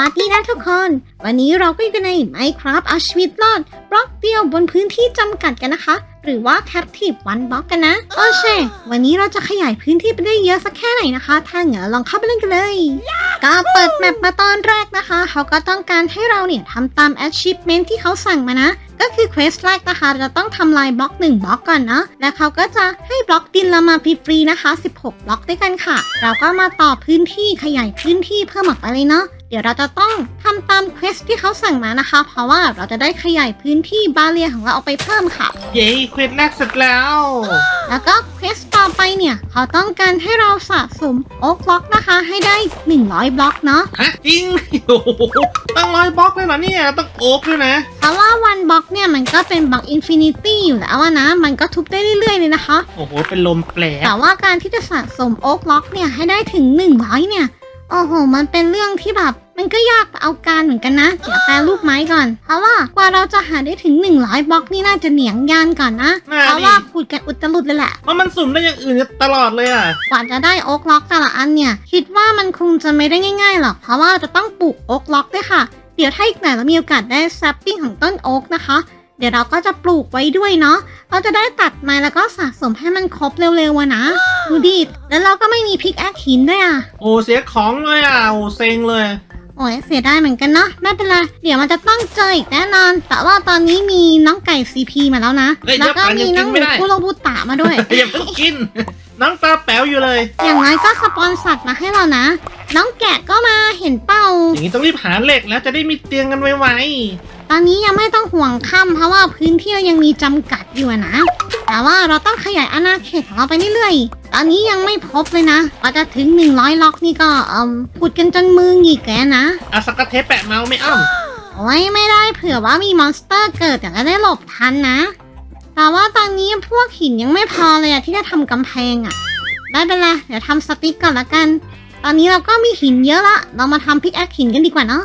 วัสดีนะทุกคน วันนี้เราก็อยู่กันใน Minecraft เอาชีวิตรอดบล็อกเดียวบนพื้นที่จำกัดกันนะคะ หรือว่า Captive One Block กันนะ โอเค วันนี้เราจะขยายพื้นที่ไปได้เยอะสักแค่ไหนนะคะ ถ้าเหงอลองเข้าไปเล่นกันเลย ก็เปิดแมปมาตอนแรกนะคะ เขาก็ต้องการให้เราเนี่ยทำตาม achievement ที่เขาสั่งมานะ ก็คือ quest แรกนะคะ เราจะต้องทำลายบล็อก1บล็อกก่อนเนาะ และเขาก็จะให้บล็อกดินเรามาฟรีๆนะคะ 16 บล็อกด้วยกันค่ะ เราก็มาต่อพื้นที่ขยายพื้นที่เพิ่มออกไปเลยเนาะ ดี๋ยวเราจะต้องทำตามเควสที่เขาสั่งมานะคะ เพราะว่าเราจะได้ขยายพื้นที่บาเรียของเราออกไปเพิ่มค่ะ เย้เควสแรกเสร็จแล้ว แล้วก็เควสต่อไปเนี่ยเขาต้องการให้เราสะสมโอ๊กบล็อกนะคะ ให้ได้ 100 บล็อกเนาะฮะจริงโอ้โหตั้งร้อยบล็อกเลยเหรอเนี่ยต้องโอบด้วยนะเพราะว่าวันบล็อกเนี่ยมันก็เป็นบล็อกอินฟินิตี้อยู่แล้วอะนะ มันก็ทุบได้เรื่อยๆเลยนะคะ โอ้โหเป็นลมแปลแต่ว่าการที่จะสะสมโอ๊กบล็อกเนี่ยให้ได้ถึง 100เนี่ย โอ้โห มันเป็นเรื่องที่แบบ มันก็ยากเอาการเหมือนกันนะ เดี๋ยวแปลรูปไม้ก่อน เพราะว่ากว่าเราจะหาได้ถึง 100บล็อกนี่น่าจะเหนียงยานก่อนนะ น่าเพราะดิว่าขุดกันอุตลุดเลยแหละ เพราะมันสุ่มได้อย่างอื่นตลอดเลยอะ กว่าจะได้โอ๊กล็อกแต่ละอันเนี่ย คิดว่ามันคงจะไม่ได้ง่ายๆหรอก เพราะว่าจะต้องปลูกโอ๊กล็อกด้วยค่ะ เดี๋ยวถ้าอีกหน่อยเรามีโอกาสได้แซปปิ้งของต้นโอ๊กนะคะ เดี๋ยวเราก็จะปลูกไว้ด้วยเนาะ เราจะได้ตัดไม้แล้วก็สะสมให้มันครบเร็วๆอะนะ ดูดิ แล้วเราก็ไม่มีพิกแอคหินด้วยอะโอ้เสียของเลยอะโอ้เซ็งเลย โอ้ยเสียดายเหมือนกันเนาะ ไม่เป็นไร เดี๋ยวมันจะต้องเจออีกแน่นอน แต่ว่าตอนนี้มีน้องไก่ซีพีมาแล้วนะ เฮ้ยแล้วก็เดี๋มียวก่อนน้องหยังกินไม่ได้มูคุโรบุตะมาด้วย อย่าเพิ่งกิน น้องตาแป๋วอยู่เลย อย่างน้อยก็สปอนสัตว์มาให้เรานะ น้องแกะก็มาเห็นเป้า อย่างนี้ต้องรีบหาเหล็กแล้วจะได้มีเตียงกันไว ตอนนี้ยังไม่ต้องห่วงค่ำเพราะว่าพื้นที่เรายังมีจำกัดอยู่อะนะ แต่ว่าเราต้องขยายอาณาเขตของเราไปเรื่อยๆ ตอนนี้ยังไม่พบเลยนะกว่าจะถึง 100 ล็อกนี่ก็เอ่มขุดกันจนมือหงิกแกวนะๆเอาสกกะเทปแปะเมาส์ไม่อ้อม โอ้ยไม่ได้เผื่อว่ามีมอนสเตอร์เกิดแต่จะได้หลบทันนะ แต่ว่าตอนนี้พวกหินยังไม่พอเลยอะที่จะทำกำแพงอะไม่เป็นไรเดี๋ยวทำสติ๊กก่อนละกัน ตอนนี้เราก็มีหินเยอะละ เรามาทำพิกแอคหินกันดีกว่าเนาะ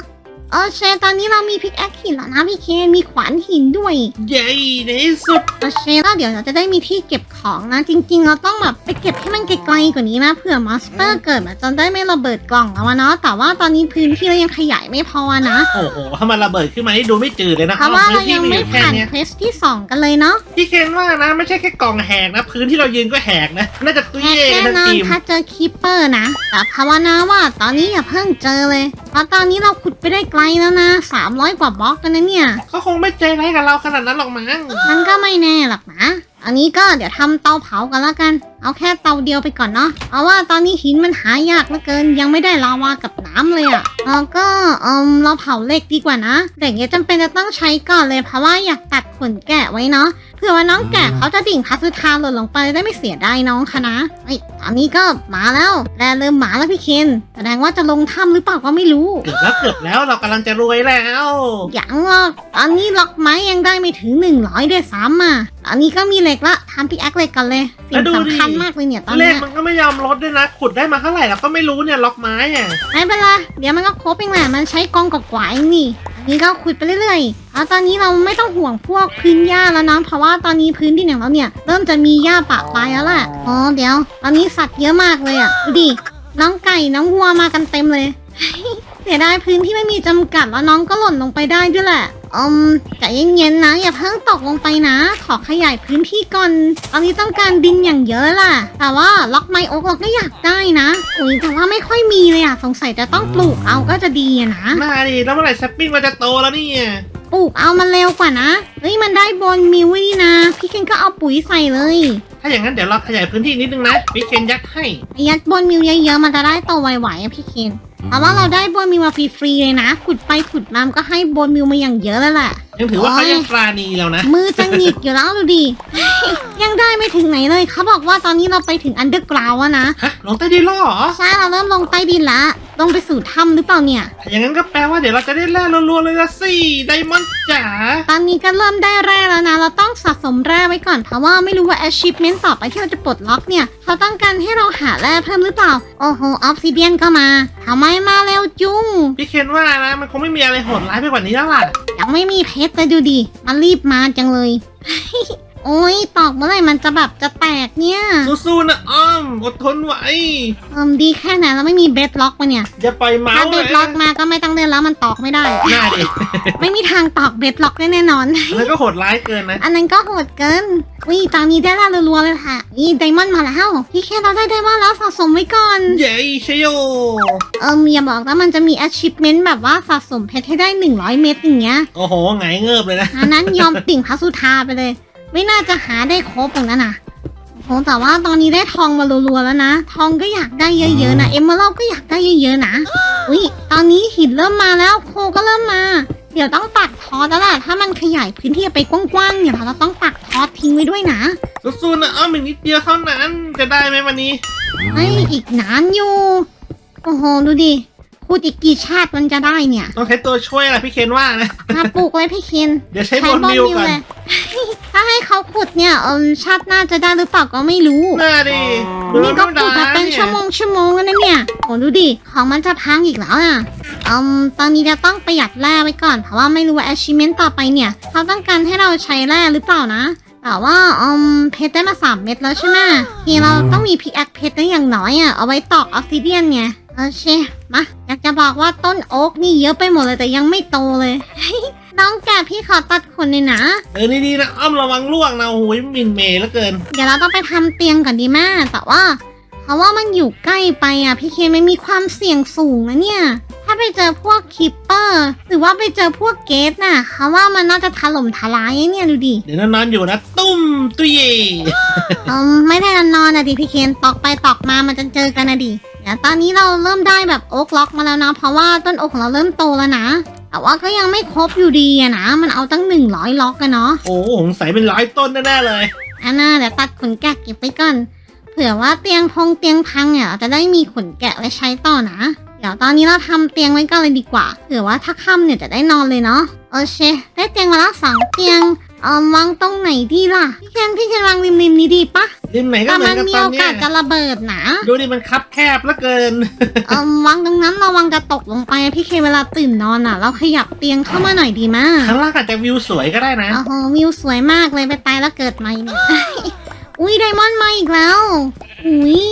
โอเคตอนนี้เรามีพิกแอคหินแล้วนะพี่เคนมีขวานหินด้วย เย้ในที่สุดโอเคแล้วเดี๋ยวเราจะได้มีที่เก็บของนะ จริง ๆ เราต้องแบบไปเก็บให้มันไกลๆกว่านี้นะเผื่อมอนสเตอร์เกิดมันจะได้ไม่ระเบิดกล่องแล้วอะเนาะแต่ว่าตอนนี้พื้นที่เรายังขยายไม่พอนะโอ้โหถ้ามันระเบิดขึ้นมานี่ดูไม่จืดเลยนะเพราะว่าพื้เรานที่ยังมีอไม่ยู่แค่ผ่านเนี้ยเควสที่สองกันเลยเนาะพี่เคนว่านะไม่ใช่แค่กล่องแหกนะพื้นที่เรายืนก็แหกนะน่าจะตุ้ยแน่เย่กันทั้งนอนทีมถ้าเจอคีปเปอร์นะแต่ภาวนาว่าตอนนี้อย่าเพิ่งเจอเลยเพราะตอนนี้เราขุดไปได้ไกลแล้วนะ300กว่าบล็อกกันนะเนี่ย เขาคงไม่ใจร้ายกับเราขนาดนั้นหรอกมั้งมันก็ไม่แน่หรอกนะ อันนี้ก็เดี๋ยวทำเตาเผากันแล้วกัน เอาแค่เตาเดียวไปก่อนเนาะเพราะว่าตอนนี้หินมันหายากเหลือเกิน ยังไม่ได้ลาวากับน้ำเลยอะ่ะแล้วก็เอมเราเผาเหล็กดีกว่านะเหล็กเนี่ยจำเป็นจะต้องใช้ก่อนเลยเพราะว่าอยากตัด ขนแกะไว้เนาะเผื่อว่าน้องแกะเขาจะดิ่งพัสธาหล่นลงไปได้ไม่เสียดายน้องคะนะไอ้ยตอนนี้ก็มาแล้วแลเริ่มมาแล้วพี่เคนแสดงว่าจะลงถ้ำหรือเปล่าก็ไม่รู้ เกือบแล้วเกือบแล้วเรากำลังจะรวยแล้วยังหรอกตอนนี้ล็อกไม้ยังได้ไม่ถึง 100ด้วยซ้ำอะตอนนี้ก็มีเหล็กละทำพิกแอคเหล็กกันเลยสิ่งสำคัญมากเลยเนี่ยตอนเลเนี้ขยมันก็ไม่ยอมลดด้วยนะ ขุดได้มาเท่าไหร่เราก็ไม่รู้เนี่ยล็อกไม้อะไม่เป็นไรเดี๋ยวมันก็ครบเองแหละมันใช้กองกกวายนี่อัน นี้ก็ขุดไปเรื่อยๆแล้วตอนนี้เราไม่ต้องห่วงพวกพื้นหญ้าแล้วนะเพราะว่าตอนนี้พื้นที่ของเราเนี่ยเริ่มจะมีหญ้าปะปลายแล้วแหละอ๋อเดี๋ยว ตอนนี้สัตว์เยอะมากเลยอะดูดิ น้องไก่น้องวัวมากันเต็มเลยเสียดายพื้นที่ไม่มีจำกัดแล้วน้องก็หล่นลงไปได้ด้วยแหละ อืมใจเย็นๆนะ อย่าเพิ่งตกลงไปนะ ขอขยายพื้นที่ก่อนตอนนี้ต้องการดินอย่างเยอะล่ะ แต่ว่าล็อกไม้โอ๊กเราก็อยากได้นะอุ้ยแต่ว่าไม่ค่อยมีเลยอะสงสัยจะต้องปลูกเอาก็จะดีอะนะมาดิแล้วเมื่อไหร่แซปปิ้งมันจะโตแล้วเนี่ย ปลูกเอามันเร็วกว่านะเฮ้ยมันได้บนมิวไว้นี่นะ พี่เคนก็เอาปุ๋ยใส่เลย ถ้าอย่างนั้นเดี๋ยวเราขยายพื้นที่นิดนึงนะพี่เคนยัดให้ยัดบนมิวเยอะๆมันจะได้โตไวๆอะพี่เคน เพราะว่าเราได้โบนมิวมาฟรีๆเลยนะ ขุดไปขุดมามันก็ให้โบนมิวมาอย่างเยอะแล้วแหละ ยังถือว่าเขายังปราณีเรานะ มือจะหงิกอยู่แล้วดูดิ ยังได้ไม่ถึงไหนเลยเขาบอกว่าตอนนี้เราไปถึงอันเดอร์กราวอะนะ ฮะลงใต้ดินแล้วเหรอ ใช่เราเริ่มลงใต้ดินละลงไปสู่ถ้ำหรือเปล่าเนี่ยถ้าอย่างนั้นก็แปลว่าเดี๋ยวเราจะได้แร่รัวๆเลยละสิไดมอนด์จ๋า ตอนนี้ก็เริ่มได้แร่แล้วนะ เราต้องสะสมแร่ไว้ก่อน เพราะว่าไม่รู้ว่า achievement ต่อไปที่เราจะปลดล็อกเนี่ย เขาต้องการให้เราหาแร่เพิ่มหรือเปล่า โอ้โห ออฟซิเดียนก็มาทำไมมาเร็วจุง พี่เคนว่านะ มันคงไม่มีอะไรโหดร้ายไปกว่านี้แล้วล่ะยัง ไม่มีเพชรเลยดูดิ มันรีบมาจังเลย โอ้ยตอกเมื่อไหร่มันจะแบบจะแตกเนี่ยสู้ๆนะอ้อมอดทนไว้เอิมดีแค่ไหนแล้วไม่มีเบสล็อกมาเนี่ยอย่าปล่อยเมาถ้าส์เบสนะล็อกมาก็ไม่ต้องเล่นแล้วมันตอกไม่ได้หน้าดิไม่มีทางตอกเบสล็อกได้แน่นอน แล้วก็โหดร้ายเกินนะ อันนั้นก็โหดเกินวิตอนนี้ได้ล่ารัวๆเลยค่ะนี่ไดมอนด์มาแล้วพี่แค่เราได้ไดมอนด์แล้วสะสมไว้ก่อน เย้ชโยเอิมอย่าบอกนะมันจะมี achievement แบบว่าสะสมเพชรให้ได้ 100 เม็ดอย่างเงี้ยโอ้โหไงเงิบเลยนะอันนั้นยอมติ่งพระสุธาไปเลย ไม่น่าจะหาได้ครบอย่างนั้นน่ะโอ้โหแต่ว่าตอนนี้ได้ทองมารัวๆแล้วนะ ทองก็อยากได้เยอะๆนะ เอมเมอรัลก็อยากได้เยอะๆนะอุ้ยตอนนี้หินเริ่มมาแล้วโคก็เริ่มมา เดี๋ยวต้องปักทอสแล้วล่ะ ถ้ามันขยายพื้นที่ไปกว้างๆเนี่ยเราต้องปักทอสทิ้งไว้ด้วยนะสู้ๆนะอ้อมอีกนิดเดียวเท่านั้นจะได้ไหมวันนี้ให้อีกนานอยู่ โอ้โห ดูดิ พูดอีกกี่ชาติมันจะได้เนี่ย ต้องใช้ตัวช่วยแหละพี่เคนว่านะ มาปลูกเลยพี่เคนเดี๋ยวใช้บนมิวก่อน เลย ถ้าให้เขาขุดเนี่ยเออชาติหน้าจะได้หรือเปล่าก็ไม่รู้หน้าดินี่ก็ปลูกมาเป็นชั่วโมงชั่วโมงแล้วนะเนี่ยโอ้ดูดิของมันจะพังอีกแล้วอะอืมตอนนี้จะต้องประหยัดแร่ไว้ก่อนเพราะว่าไม่รู้ว่า achievement ต่อไปเนี่ยเขาต้องการให้เราใช้แร่หรือเปล่านะ แต่ว่าอืมเพชรได้มาสามเม็ดแล้วใช่ไหมทีเราต้องมีพิกแอคเพชรได้อย่างน้อยอะเอาไว้ตอกออ s ซิเดียนไง โอเค มา อยากจะบอกว่าต้นโอ๊กนี่เยอะไปหมดเลยแต่ยังไม่โตเลย น้องแกพี่ขอตัดคนเลยนะ เออนี่ดีๆนะอ้อมระวังล่วงนะโอ้โหมินเมย์แล้วเกิน เดี๋ยวเราต้องไปทำเตียงก่อนดีแม่แต่ว่าเพราะว่ามันอยู่ใกล้ไปอะ พี่เคไม่มีความเสี่ยงสูงนะเนี่ย ถ้าไปเจอพวกคิปเปอร์ หรือว่าไปเจอพวกเกตน่ะเขาว่ามันน่าจะถล่มทลายเนี่ยดูดิ เดี๋ยวนอนๆอยู่นะ ตุ้มตุยเย่อืมไม่ได้นอนนะดิพี่เคนตอกไปตอกมามันจะเจอกันนะดิ เดี๋ยวตอนนี้เราเริ่มได้แบบโอ๊กล็อกมาแล้วนะ เพราะว่าต้นโอ๊กของเราเริ่มโตแล้วนะ แต่ว่าก็ยังไม่ครบอยู่ดีอะนะ มันเอาตั้งหนึ่งร้อยล็อกกันเนาะโอ้โหสงสัยเป็นร้อยต้นแน่ๆเลย อันน่าเดี๋ยวตัดขนแกะเก็บไว้ก่อน เผื่อว่าเตียงพงเตียงพังเนี่ยเราจะได้มีขนแกะไว้ใช้ต่อนะ เดี๋ยวตอนนี้เราทำเตียงไว้ก่อนเลยดีกว่า เผื่อว่าถ้าค่ำเนี่ยจะได้นอนเลยเนาะ โอเค ได้เตียงมาแล้วสองเตียง เอาวางตรงไหนดีล่ะ พี่เคนพี่เคนวางริมริมๆนี้ดีปะ ริมไหนก็แต่เหมือมันนกันมีตอโอนเนี้กายสจะระเบิดนะดูดิมันคับแคบแล้วเกิน เออวางตรงนั้นระวังจะตกลงไปอะพี่เคนเวลาตื่นนอนอะ เราขยับเตียงเข้ามาหน่อยดีมากข้างล่างอาจจะวิวสวยก็ได้นะ โอ้โหวิวสวยมากเลยไปตายแล้วเกิดใหม่เนี่ย อุ้ยไดมอนด์มาอีกแล้ว อุ้ย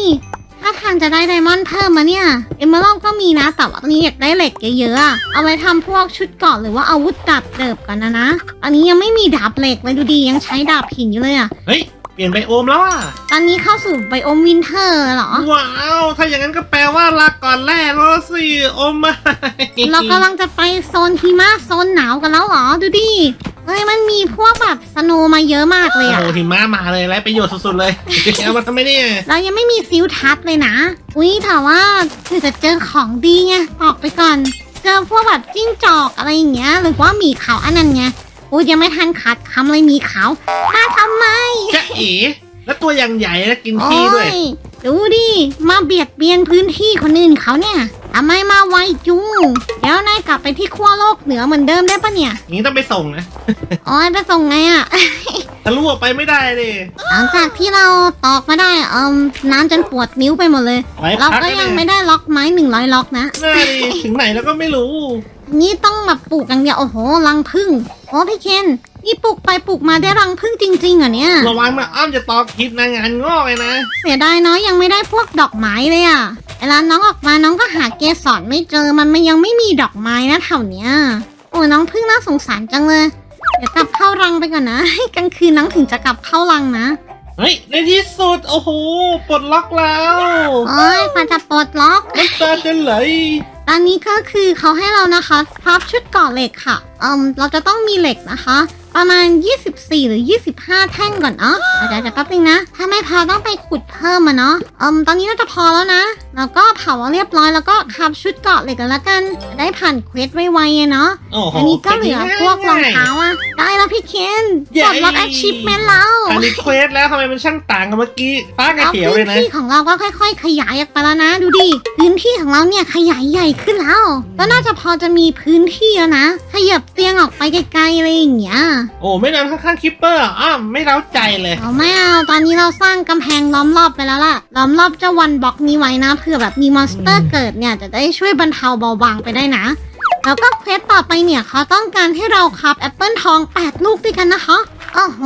ถ้าทางจะได้ไดมอนด์เพิ่มมาเนี่ย เอมเมอรัลก็มีนะ แต่ว่าตอนนี้อยากได้เหล็กเยอะๆอะเอาไว้ทำพวกชุดเกราะหรือว่าอาวุธดาบเดิบกันนะนะ อันนี้ยังไม่มีดาบเหล็กเลยดูดียังใช้ดาบหินอยู่เลยอะ เฮ้ย เปลี่ยนไปโอมแล้วอะตอนนี้เข้าสู่ไบโอมวินเทอร์เหรอ ว้าว ถ้าอย่างนั้นก็แปลว่าลาก่อนแร่แล้วสิโอมมาเรากำลังจะไปโซนหิมะโซนหนาวกันแล้วเหรอ ดูดิเฮ้ยมันมีพวกแบบสโนว์มาเยอะมากเลยโอ้อะโหหิมะมาเลยไรประโยชน์สุดๆเลยเอามาทำไมเนี่ยเรายังไม่มีซิลทัชเลยนะ อุ้ยแต่ว่าเผื่อจะเจอของดีไงออกไปก่อน เจอพวกแบบจิ้งจอกอะไรอย่างเงี้ย หรือว่าหมีขาวอันนั้นไง อุ้ยยังไม่ทันขาดคำเลยหมีขาวมาทำไมจะเอ๋แล้วตัวอย่างใหญ่นะกินโอ้ขี้ด้วยยดูดิ มาเบียดเบียนพื้นที่คนอื่นเขาเนี่ยทำไมมาไวจุงเดี๋ยวนายกลับไปที่ขั้วโลกเหนือเหมือนเดิมได้ปะเนี่ยอย่างนี้ต้องไปส่งนะอ๋อไปส่งไงอะทะลุออกไปไม่ได้เลยหลังจากที่เราตอกมาได้เอืมน้ำจนปวดนิ้วไปหมดเลย ไว้เราพักก็ให้ยังเลไม่ยได้ล็อกไม้หนึ่งร้อยล็อกนะ น่าดีถึงไหนแล้วก็ไม่รู้ นี่ต้องแบบปลูกอย่างเดียวโอ้โหรังผึ้ง โอ้พี่เคนนี่ปลูกไปปลูกมาได้รังผึ้งจริงๆเหรอเนี่ย ระวังนะอ้อมจะตอกผิดนะงานงอกเลยนะ เสียดายเนาะยังไม่ได้พวกดอกไม้เลยอะเวลาน้องออกมาน้องก็หาเกสรไม่เจอมันมันยังไม่มีดอกไม้นะแถวเนี้ยโอ้ยน้องผึ้งน่าสงสารจังเลย เดี๋ยวกลับเข้ารังไปก่อนนะกลางคืนน้องถึงจะกลับเข้ารังนะเฮ้ยในที่สุดโอ้โหปลดล็อกแล้วโอ้ยกว่าจะปลดล็อก น้ำตาจะไหลต อันนี้ก็คือเขาให้เรานะคะพับชุดก่อเหล็กค่ะเอืมเราจะต้องมีเหล็กนะคะ ประมาณ 24 หรือ 25 แท่งก่อนเนาะเดี๋ยวจะแป๊บนึงนะ ถ้าไม่พอต้องไปขุดเพิ่มมาเนาะเอืมตอนนี้น่าจะพอแล้วนะ แล้วก็เผาเรียบร้อยแล้วก็คับชุดเกราะเหล็กกันละกันจะได้ผ่านเควสไวๆอะเนาะ โอ้โหอันนี้ก็เหลือพวกรองเท้าอะได้แล้วพี่เคนปลดล็อก achievement แล้วอันนี้เควสแล้วทำไมมันช่างต่างกับเมื่อกี้ฟ้ากับแล้วเขียวเลพื้ยนนะ ที่ของเราก็ค่อย ๆ ขยายออกไปแล้วนะ ดูดิพื้นที่ของเราเนี่ยขยายใหญ่ขึ้นแล้ว ก็น่าจะพอจะมีพื้นที่แล้วนะขยับเตียงออกไปไกลๆอะไรอย่างเงี้ยโอ้ไม่นานข้างๆคิปเปอร์อะอ้าวไม่เล้าใจเลยเราไม่เอาตอนนี้เราสร้างกำแพงล้อมรอบไปแล้วล่ะ ล้อมรอบเจ้าวันบล็อกนี้ไว้นะเผื่อแบบมีมอนสเตอร์เกิดเนี่ยจะได้ช่วยบรรเทาเบาบางไปได้นะ แล้วก็เควสต่อไปเนี่ยเขาต้องการให้เราคับแอปเปิลทอง 8 ลูกด้วยกันนะคะเอโอ้โห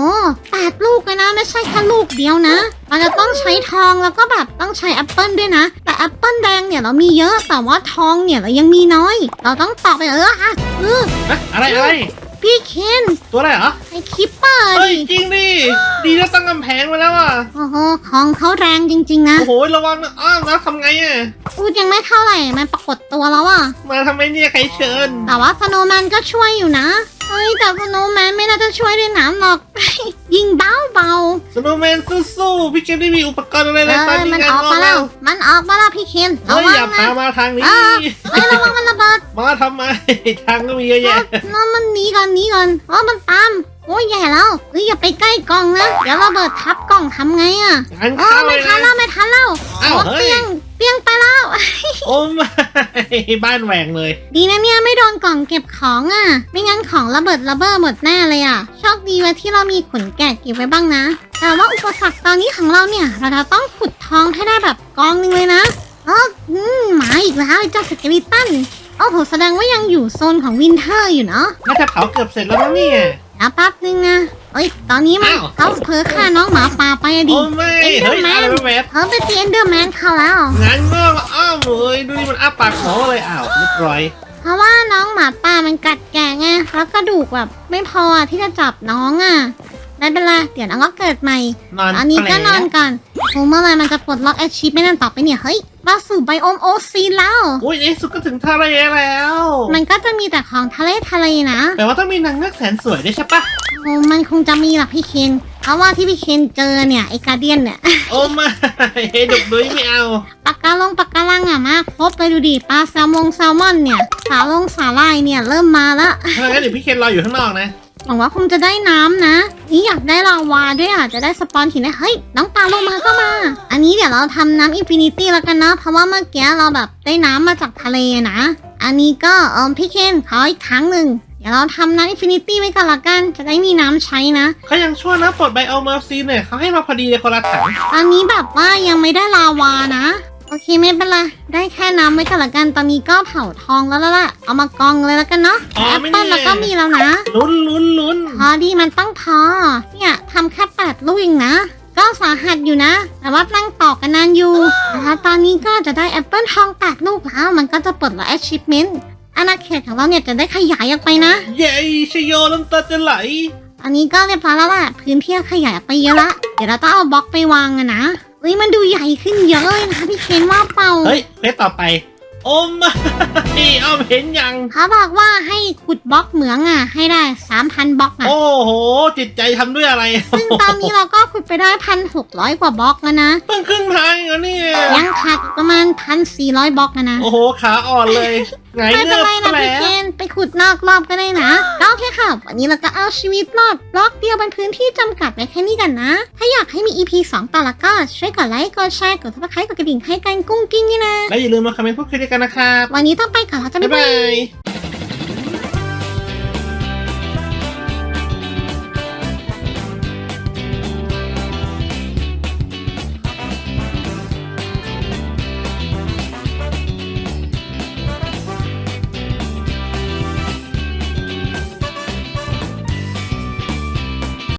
แปดลูกเลยนะไม่ใช่แค่ลูกเดียวนะเราจะต้องใช้ทองแล้วก็แบบต้องใช้แอปเปิลด้วยนะ แต่แอปเปิลแดงเนี่ยเรามีเยอะแต่ว่าทองเนี่ยเรายังมีน้อย เราต้องตอกไปเออฮะเออนะอะไรอะไร พี่เคนตัวอะไรเหรอไอคิปเปอร์เฮ้ยดิจริงดิดีนะตั้งกำแพงไว้แล้วอะโอ้โหของเขาแรงจริง ๆ นะโอ้โหระวังนะอ้าวแล้วทำไงอะพูดยังไม่เท่าไหร่มันปรากฏตัวแล้วอะมาทำไมเนี่ยใครเชิญ แต่ว่าสโนว์แมนก็ช่วยอยู่นะ เฮ้ยแต่สโนว์แมนไม่น่าจะช่วยด้วยน้ำหรอก ยิงเบาเบาสโนว์แมนสู้ๆพี่เกมได้มีอุปกรณ์อะไรๆเลยตอนเออนี้มันงานออกงอมากแล้แล้ววมันออกมาแล้วพี่เคนระเฮ้ยวัอย่างพานะมาทางนี้ เออเฮ้ยระวังมันระเบิดมาทำไม ทางก็มีเยอะแยะนั่นมันหนีก่อนหนีก่อนอ๋อมันตามโอ้ยแย่แล้วเฮ้ยอย่าไปใกล้กล่องนะเดี๋ยวระเบิดทับกล่องทำไงอะงานเอเข้าอเลไม่ยทันนะ แล้วไม่ทันแล้วอ้าวโอ้เฮ้ย เปียง เปียงไปแล้ว โอ้ไม่บ้านแหวงเลย ดีนะเนี่ยไม่โดนกล่องเก็บของอะ่ะ ไม่งั้นของระเบิดระเบ้อหมดแน่เลยอะ่ะ โชคดีว่าที่เรามีขนแกะเก็บไว้บ้างนะ แต่ว่าอุปสรรคตอนนี้ของเราเนี่ย เราจะต้องขุดทองให้ได้แบบกองหนึงเลยนะเอออืมหมาอีกแล้วไอ้เจ้าสเกลิตันโอ้โหแสดงว่ายังอยู่โซนของวินเทอร์อยู่เนาะน่าจะเผาเกือบเสร็จแล้วนะเนี่ย แล้วแป๊บนึงนะ เอ้ย ตอนนี้มันอ้าว เขาเผลอฆ่าน้องหมาป่าไปอะดิ โอ้ไม่ เฮ้ย Enderman อะไรแวบเขาไปตีเอนเดอร์แมนเขาแล้วๆงานงอกอ้าวเอ้ยดูนี่มันอ้าปากหมอเลยอ้าวเรียบร้อยเพราะว่าน้องหมาป่ามันกัดแกะไง แล้วกระดูกแบบไม่พอที่จะจับน้องอะไม่เป็นไรเดี๋ยวน้องก็เกิดใหม่ นอนอันนี้ก็นอนแปลก่อนโอ้เมื่อไหรมันจะปลดล็อกแอชชีพไม่นั่นต่อไปเนี่ย เฮ้ย มาสู่ไบโอมโอซีแล้ว อุ้ยในที่สุดก็ถึงทะเลแล้ว มันก็จะมีแต่ของทะเลทะเลนะ แต่ว่าต้องมีนางเงือกแสนสวยด้วยใช่ปะโอ้มันคงจะมีหรอกพี่เคนเพราะว่าที่พี่เคนเจอเนี่ยไอ้การเดียนเนี่ย โอ้ไม่เฮ้ยดุกดุยไม่เอาปากกาลงปากการังอะมากครบเลยดูดิปลาแซลมงแซลมอนเนี่ย สาลงสาลายเนี่ยเริ่มมาละถ้างั้นเดี๋ยวพี่เคนรออยู่ข้างนอกนะหวังว่าคงจะได้น้ำนะ นี่อยากได้ลาวาด้วยอะ จะได้สปอนหินได้เฮ้ย น้องปลาลงมาก็มาอั นนี้เดี๋ยวเราทำน้ำอินฟินิตี้แล้วกันนะเพราะว่าเมื่อกี้เราแบบได้น้ำมาจากทะเลนะ อันนี้ก็เออพี่เคนขออีกครั้งหนึ่งเดี๋ยวเราทำน้ำอินฟินิตี้ไว้ก่อนละกัน จะได้มีน้ำใช้นะ เขายังช่วยนะปลดไบโอเมอร์ซีนเนี่ยเขาให้มาพอดีเลยคนละถังตอนนี้แบบว่ายังไม่ได้ลาวานะ โอเคไม่เป็นไรได้แค่น้ำไว้ก่อนละกัน ตอนนี้ก็เผาทองแล้วละล่ะ เอามากองเลยแล้วกันเนาะอ๋อแอปไม่เปิ้ลแน่เราก็มีแล้วนะ ลุ้นลุ้นลุ้นพอดีมันต้องพอ เนี่ยทำแค่แปดลูกเองนะ ก็สาหัสอยู่นะ แต่ว่านั่งต่อกันนานอยู่นะคะตอนนี้ก็จะได้แอปเปิลทองแปดลูกแล้ว มันก็จะปลดล็อก achievement อาณาเขตของเราเนี่ยจะได้ขยายออกไปนะ เย้ชโยน้ำตาจะไหล อันนี้ก็เรียบร้อยแล้วล่ะพื้นที่ขยายออกไปเยอะละ เดี๋ยวเราต้องเอาบล็อกไปวางอะนะเฮ้ยมันดูใหญ่ขึ้นเยอะเลยนะคะพี่เคนว่าเปล่า เฮ้ยเพจต่อไป โอ้ไม่อ้อมเห็นยัง เขาบอกว่าให้ขุดบล็อกเหมืองอะ ให้ได้สามพันบล็อกอะ โอ้โห จิตใจทำด้วยอะไรซึ่งตอนนี้เราก็ขุดไปได้พันหกร้อยกว่าบล็อกแล้วนะ เพิ่งครึ่งทางเองเหรอเนี่ย ยังขาดอีกประมาณพันสี่ร้อยบล็อกนะนะ โอ้โห ขาอ่อนเลยไงไม่เงืเป็นอบไรนะแผลพี่เคนไปขุดนอกรอบก็ได้นะก็โอเคค่ะวันนี้เราก็เอาชีวิตรอดบล็อกเดียวเป็นพื้นที่จำกัดไว้แค่นี้กันนะ ถ้าอยากให้มี EP 2 ต่อละก็ช่วยกดไลค์กดแชร์กดซับสไครต์กดกระดิ่งให้กันกุ้งกิ้งนี่นะ และอย่าลืมมาคอมเมนต์พูดคุยด้วยกันนะครับวันนี้ต้องไปก่อนแล้วจะบ๊าบ๊ายยบาบาย ย